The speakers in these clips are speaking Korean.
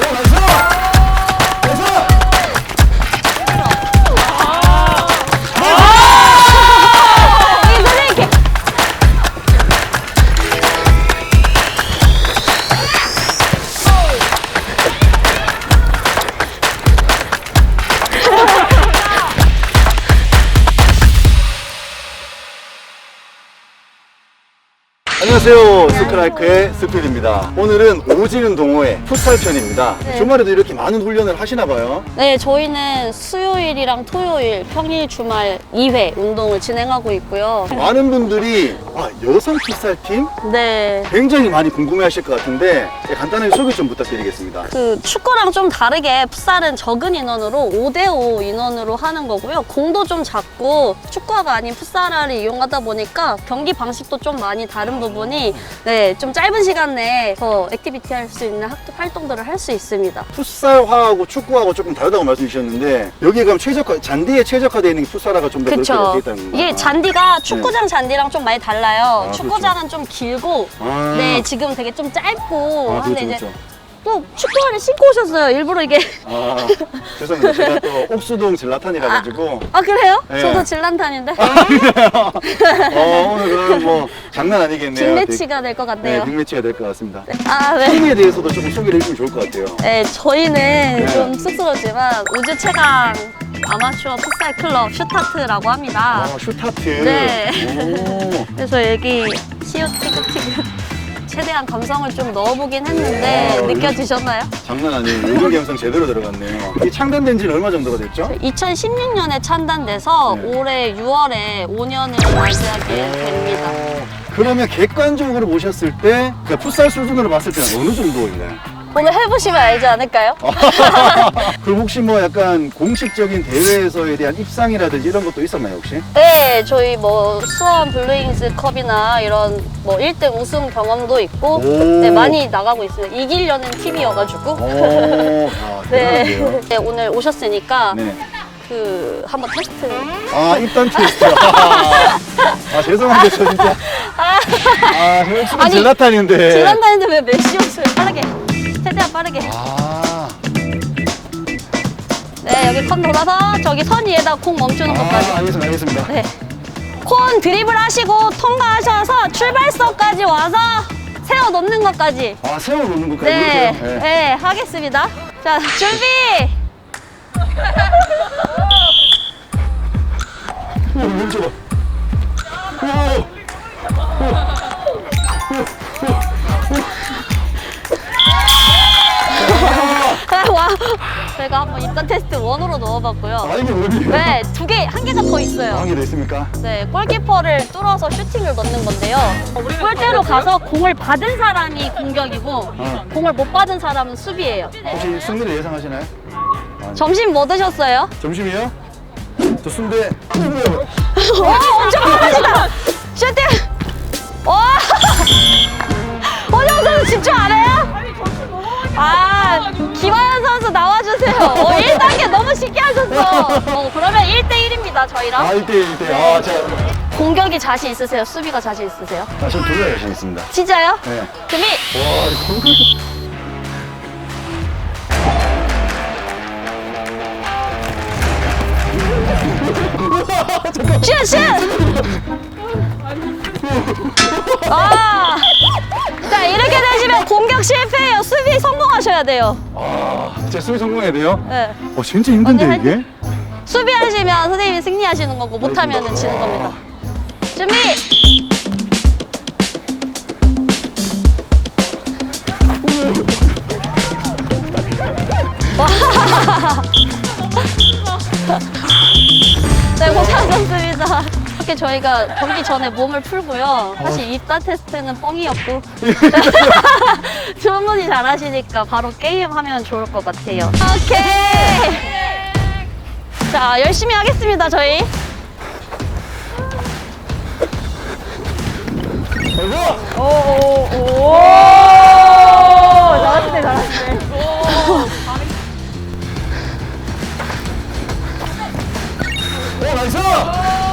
여 안녕하세요. 스크라이크의 스필입니다. 오늘은 오지는 동호회 풋살 편입니다. 네. 주말에도 이렇게 많은 훈련을 하시나 봐요. 네, 저희는 수요일이랑 토요일, 평일, 주말 2회 운동을 진행하고 있고요. 많은 분들이 아, 여성 풋살 팀 네. 굉장히 많이 궁금해하실 것 같은데 간단하게 소개 좀 부탁드리겠습니다. 그 축구랑 좀 다르게 풋살은 적은 인원으로 5대5 인원으로 하는 거고요. 공도 좀 작고 축구화가 아닌 풋살을 이용하다 보니까 경기 방식도 좀 많이 다른 부분이 네, 좀 짧은 시간 내에 더 액티비티 할 수 있는 학- 활동들을 할 수 있습니다. 풋살화하고 축구하고 조금 다르다고 말씀 주셨는데 여기에 그럼 최적화 잔디에 최적화되어 있는 게 풋살화가 좀 더 그렇게 되어 그쵸. 있다는 건가요? 이게 잔디가 축구장 잔디랑 좀 많이 달라요. 아, 축구장은 좀 길고, 아. 네, 지금 되게 좀 짧고, 아, 그렇죠, 이제 그렇죠. 또 축구화를 신고 오셨어요. 일부러 이게. 아, 죄송합니다. 제가 또 옥수동 젤라탄이라 가지고 아, 그래요? 네. 저도 질란탄인데. 어, 오늘 그러면 뭐 장난 아니겠네요. 빅매치가 될 것 네, 같네요. 빅매치가 될 것 같습니다. 아, 네. 팀에 대해서도 조금 소개를 해주면 좋을 것 같아요. 네, 저희는 네. 좀 쑥스러지만 우주 최강 아마추어 풋살 클럽 슈타트라고 합니다. 아, 슈타트. 네. 오. 그래서 여기 시옷 티그티그 최대한 감성을 좀 넣어보긴 했는데 어, 느껴지셨나요? 장난 아니에요. 요즘 감성 제대로 들어갔네요. 이 창단된 지는 얼마 정도가 됐죠? 2016년에 찬단돼서 네. 올해 6월에 5년을 맞이하게 됩니다. 어, 그러면 객관적으로 보셨을 때, 그러니까 풋살 수준으로 봤을 때는 어느 정도인가요? 오늘 해보시면 알지 않을까요? 그럼 혹시 뭐 약간 공식적인 대회에서에 대한 입상이라든지 이런 것도 있었나요, 혹시? 네, 저희 뭐 수원 블루잉스 컵이나 이런 뭐 1등 우승 경험도 있고 오. 네, 많이 나가고 있습니다. 이기려는 팀이어가지고. 오, 야, 네. 대단한데요? 네, 오늘 오셨으니까 네. 그 한번 테스트. 아, 입단 테스트. 아, 죄송한데, 저 진짜. 아, 저 옥수동 아니, 젤라탄인데. 지난달인데 왜 메시 옷을 빠르게 최대한 빠르게. 아, 네, 여기 컨 돌아서 저기 선 위에다 공 멈추는 것까지. 아, 알겠습니다, 알겠습니다. 네. 콘 드리블 하시고 통과하셔서 출발선까지 와서 세워 놓는 것까지. 아, 세워 놓는 것까지. 네, 그러세요? 네, 하겠습니다. 자, 준비! 오, 멈춰봐. 오, 와, 저희가 한번 입단 테스트 원으로 넣어봤고요. 아, 이게 뭐예요? 네, 두 개, 한 개가 더 있어요. 돼 있습니까? 네, 골키퍼를 뚫어서 슈팅을 넣는 건데요. 골대로 가서 공을 받은 사람이 공격이고, 어. 공을 못 받은 사람은 수비예요. 혹시 승리를 예상하시나요? 점심 뭐 드셨어요? 점심이요? 저 순대. 와, 엄청 빠르시다! 슈팅! 와! 허정 선수 집중 안 해요? 아, 선수 나와주세요. 어, 1단계 너무 쉽게 하셨어. 어, 그러면 1대1입니다, 저희랑. 아, 1대1, 1대1. 아, 제가. 공격이 자신 있으세요? 수비가 자신 있으세요? 아, 전 둘다 자신 있습니다. 진짜요? 네. 준비! 와, 이거. 슛! 슛! 아! 자, 이렇게 되시면 공격 실패예요. 수비 성공 하셔야 돼요. 아, 진짜 수비 성공해야 돼요? 네. 어, 진짜 힘든데, 언니 이게? 수비하시면 선생님이 승리하시는 거고 못하면 지는 겁니다. 준비! 와. 네, 고생하셨습니다. 이렇게 저희가 경기 전에 몸을 풀고요. 사실 입단 테스트는 뻥이었고 주문이 잘하시니까 바로 게임하면 좋을 것 같아요. 오케이. 자, 열심히 하겠습니다, 저희. 오, 오, 오. 잘하시네, 잘하시네. 오! 나이스!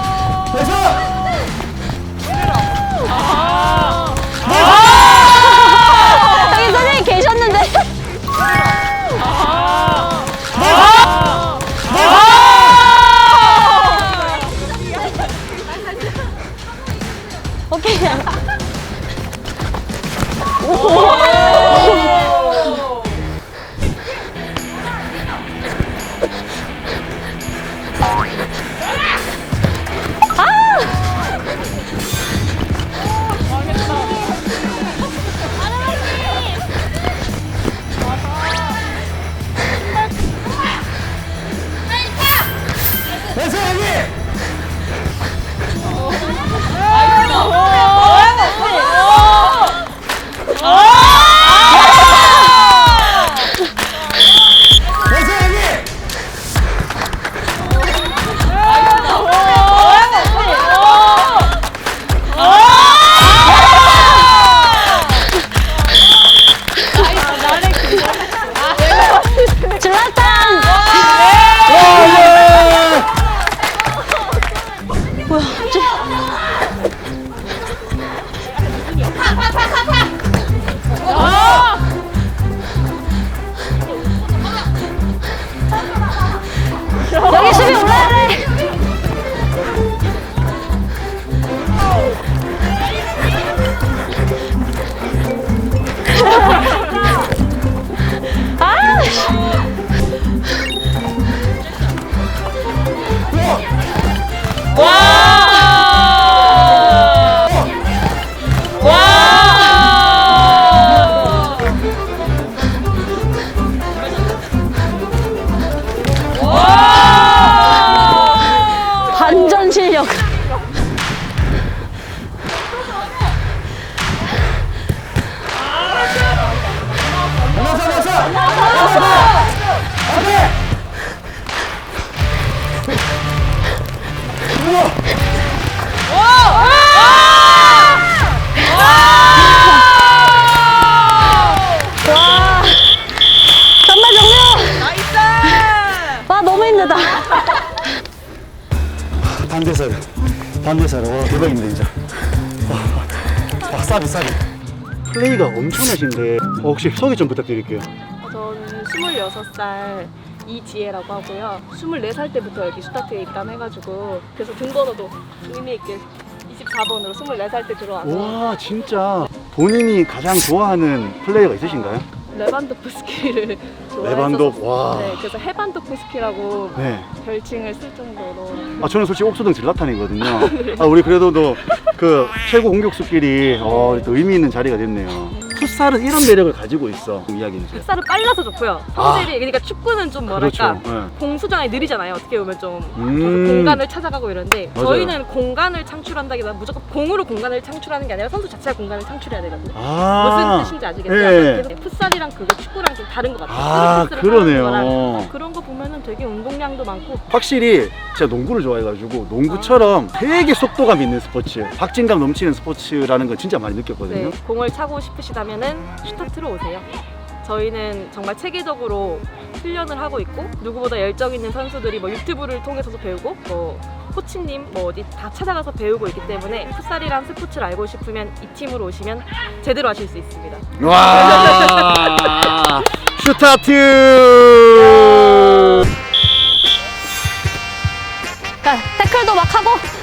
반대살은 와 대박입니다 진짜 와, 와 싸비 싸비 플레이가 엄청나신데 어, 혹시 소개 좀 부탁드릴게요 저는 26살 이지혜라고 하고요. 24살 때부터 여기 슈타트에 입단해가지고 그래서 등번호도 의미 있게 24번으로 24살 때 들어와서 와 진짜 본인이 가장 좋아하는 플레이어가 있으신가요? 레반도프스키를 좋아해서 레반도프, 와. 네, 그래서 해반도프스키라고 네. 별칭을 쓸 정도로 아 저는 솔직히 옥수동 질라탄이거든요. 아 우리 그래도 또그 최고 공격수끼리 어, 또 의미 있는 자리가 됐네요. 풋살은 이런 매력을 가지고 있어 그 이야기는 이제. 풋살은 빨라서 좋고요. 성질이 그러니까 축구는 좀 뭐랄까 그렇죠. 네. 공 수정이 느리잖아요. 어떻게 보면 좀 음. 공간을 찾아가고 이런데 맞아요. 저희는 공간을 창출한다기보다 무조건 공으로 공간을 창출하는 게 아니라 선수 자체가 공간을 창출해야 되거든요. 아 무슨 뜻인지 아시겠죠? 네. 그래서 풋살이랑 그거 축구랑 좀 다른 것 같아요. 아 그러네요. 거랑 그런 거 보면은 되게 운동량도 많고 확실히 제가 농구를 좋아해가지고 농구처럼 되게 속도감 있는 스포츠, 박진감 넘치는 스포츠라는 걸 진짜 많이 느꼈거든요. 네, 공을 차고 싶으시다면 은 슈타트로 오세요. 저희는 정말 체계적으로 훈련을 하고 있고 누구보다 열정 있는 선수들이 뭐 유튜브를 통해서도 배우고 뭐 코치님 뭐 어디 다 찾아가서 배우고 있기 때문에 풋살이란 스포츠를 알고 싶으면 이 팀으로 오시면 제대로 하실 수 있습니다. 와 슈타트 자, 태클도 막 하고.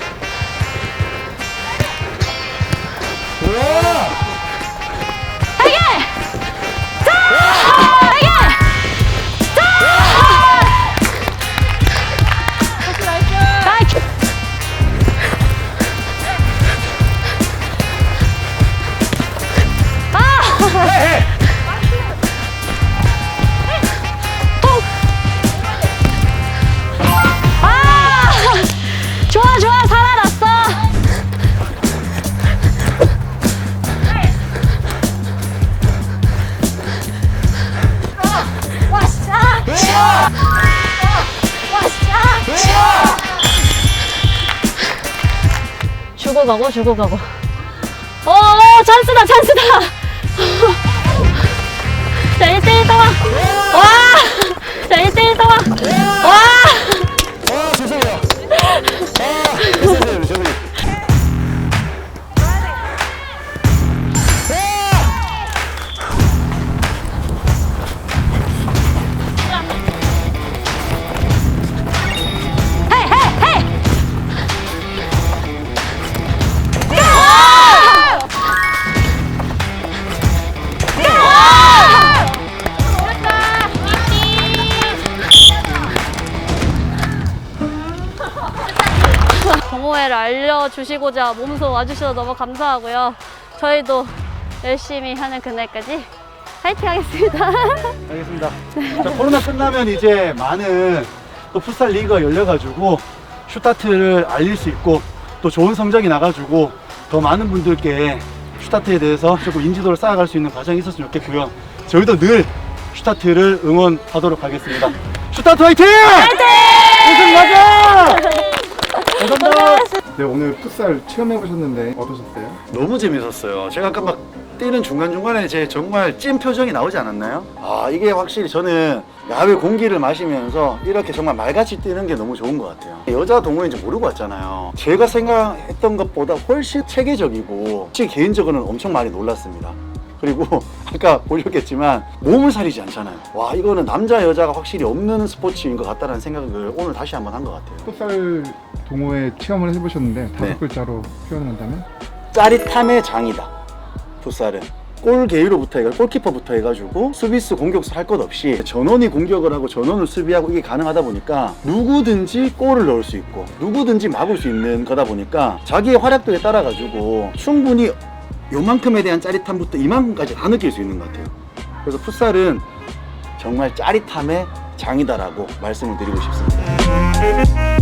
주고 가고, 주고 가고. 어, 어, 찬스다, 찬스다! 자, 1대1 상황! 와! 자, 1대1 상황! 와! 아 죄송해요 아 죄송해요 알려주시고자 몸소 와주셔서 너무 감사하고요. 저희도 열심히 하는 그날까지 파이팅 하겠습니다. 알겠습니다. 자, 코로나 끝나면 이제 많은 또 풋살 리그가 열려가지고 슈타트를 알릴 수 있고 또 좋은 성적이 나가지고 더 많은 분들께 슈타트에 대해서 조금 인지도를 쌓아갈 수 있는 과정이 있었으면 좋겠고요. 저희도 늘 슈타트를 응원하도록 하겠습니다. 슈타트 화이팅! 화이팅! 우승 맞아! 감사합니다. 네, 오늘 풋살 체험해 보셨는데 어떠셨어요? 너무 재밌었어요. 제가 아까 막 뛰는 중간중간에 제 정말 찐 표정이 나오지 않았나요? 아, 이게 확실히 저는 야외 공기를 마시면서 이렇게 정말 말같이 뛰는 게 너무 좋은 것 같아요. 여자 동호회인지 모르고 왔잖아요. 제가 생각했던 것보다 훨씬 체계적이고, 제 개인적으로는 엄청 많이 놀랐습니다. 그리고 아까 보셨겠지만 몸을 사리지 않잖아요. 와, 이거는 남자, 여자가 확실히 없는 스포츠인 것 같다는 생각을 오늘 다시 한번 한 것 같아요. 풋살 동호회 체험을 해보셨는데 다섯 네. 글자로 표현한다면? 짜릿함의 장이다. 풋살은. 골 개유로부터 해가 골키퍼부터 해가지고 수비수 공격수 할 것 없이 전원이 공격을 하고 전원을 수비하고 이게 가능하다 보니까 누구든지 골을 넣을 수 있고 누구든지 막을 수 있는 거다 보니까 자기의 활약도에 따라 가지고 충분히 요만큼에 대한 짜릿함부터 이만큼까지 다 느낄 수 있는 것 같아요. 그래서 풋살은 정말 짜릿함의 장이다라고 말씀을 드리고 싶습니다.